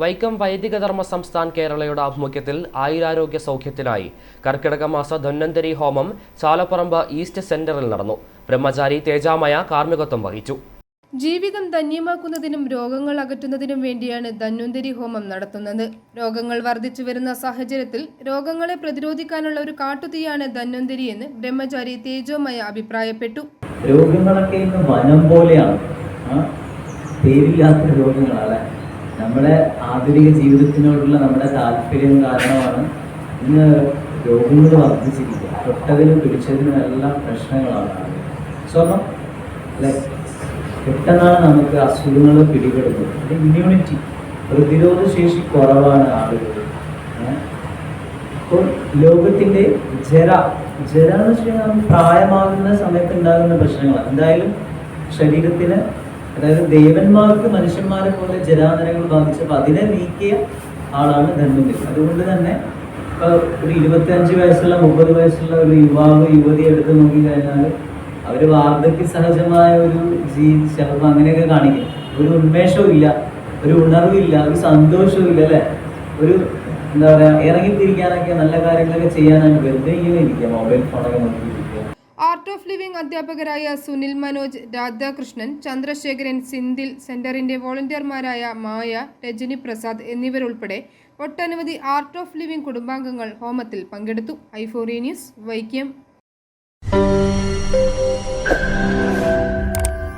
വൈക്കം വൈദികധർമ്മ സംസ്ഥാൻ കേരളയുടെ ആഭിമുഖ്യത്തിൽ ആയുരാരോഗ്യ സൗഖ്യത്തിനായി കർക്കിടക മാസ ധന്വന്തരി ഹോമം ചാലപ്പറമ്പ് ഈസ്റ്റ് സെന്ററിൽ നടന്നു. ബ്രഹ്മചാരി തേജാമയ കാർമ്മികത്വം വഹിച്ചു. ജീവിതം ധന്യമാക്കുന്നതിനും രോഗങ്ങൾ അകറ്റുന്നതിനും വേണ്ടിയാണ് ധന്വന്തരി ഹോമം നടത്തുന്നത്. രോഗങ്ങൾ വർദ്ധിച്ചു വരുന്ന സാഹചര്യത്തിൽ രോഗങ്ങളെ പ്രതിരോധിക്കാനുള്ള ഒരു കാട്ടുതീയാണ് ധന്വന്തരി എന്ന് ബ്രഹ്മചാരി തേജോമയ അഭിപ്രായപ്പെട്ടു. രോഗങ്ങളൊക്കെ ഇന്ന് വനം പോലെയാണ്? പേരില്ലാത്ത രോഗങ്ങളല്ലേ നമ്മുടെ ആധുനിക ജീവിതത്തിനോടുള്ള നമ്മുടെ താല്പര്യം കാരണമാണ് ഇന്ന് രോഗങ്ങൾ വർദ്ധിച്ചിരിക്കുക തൊട്ടതിനും പിടിച്ചതിനും എല്ലാം പ്രശ്നങ്ങളാണ്. സോ അല്ലെ പെട്ടെന്നാണ് നമുക്ക് അസുഖങ്ങൾ പിടിപെടുന്നത്. ഇമ്മ്യൂണിറ്റി പ്രതിരോധ ശേഷി കുറവാണ് ആളുകൾ അപ്പോൾ ലോകത്തിന്റെ ജര ജര എന്ന് വെച്ച് പ്രായമാകുന്ന സമയത്ത് ഉണ്ടാകുന്ന പ്രശ്നങ്ങളാണ്. എന്തായാലും ശരീരത്തിന് അതായത് ദേവന്മാർക്ക് മനുഷ്യന്മാരെ പോലെ ജരാതരങ്ങൾ ബാധിച്ചപ്പോൾ അതിനെ നീക്കിയ ആളാണ് ധന്വന്തരി അതുകൊണ്ട് തന്നെ ഒരു ഇരുപത്തിയഞ്ച് വയസ്സുള്ള മുപ്പത് വയസ്സുള്ള ഒരു യുവാവ് യുവതി എടുത്ത് നോക്കിക്കഴിഞ്ഞാൽ അവർ വാർദ്ധക്യ സഹജമായ ഒരു ജീ ശബ്ദം അങ്ങനെയൊക്കെ കാണിക്കും. ഒരു ഉന്മേഷവും ഇല്ല ഒരു ഉണർവില്ല ഒരു സന്തോഷവും ഇല്ല അല്ലേ? ഒരു എന്താ പറയാ ഇറങ്ങിത്തിരിക്കാനൊക്കെ നല്ല കാര്യങ്ങളൊക്കെ ചെയ്യാനാണ് വെറുതെ ഇങ്ങനെ ഇരിക്കുക മൊബൈൽ ഫോണൊക്കെ നോക്കിയിരിക്കുക ആർട്ട് ഓഫ് ലിവിംഗ് അധ്യാപകരായ സുനിൽ മനോജ് രാധാകൃഷ്ണൻ ചന്ദ്രശേഖരൻ സിന്ധിൽ സെന്ററിന്റെ വോളണ്ടിയർമാരായ മായ രജനി പ്രസാദ് എന്നിവരുൾപ്പെടെ ഒട്ടനവധി ആർട്ട് ഓഫ് ലിവിംഗ് കുടുംബാംഗങ്ങൾ ഹോമത്തിൽ പങ്കെടുത്തു. ഐഫോറിയ ന്യൂസ് വൈക്കം.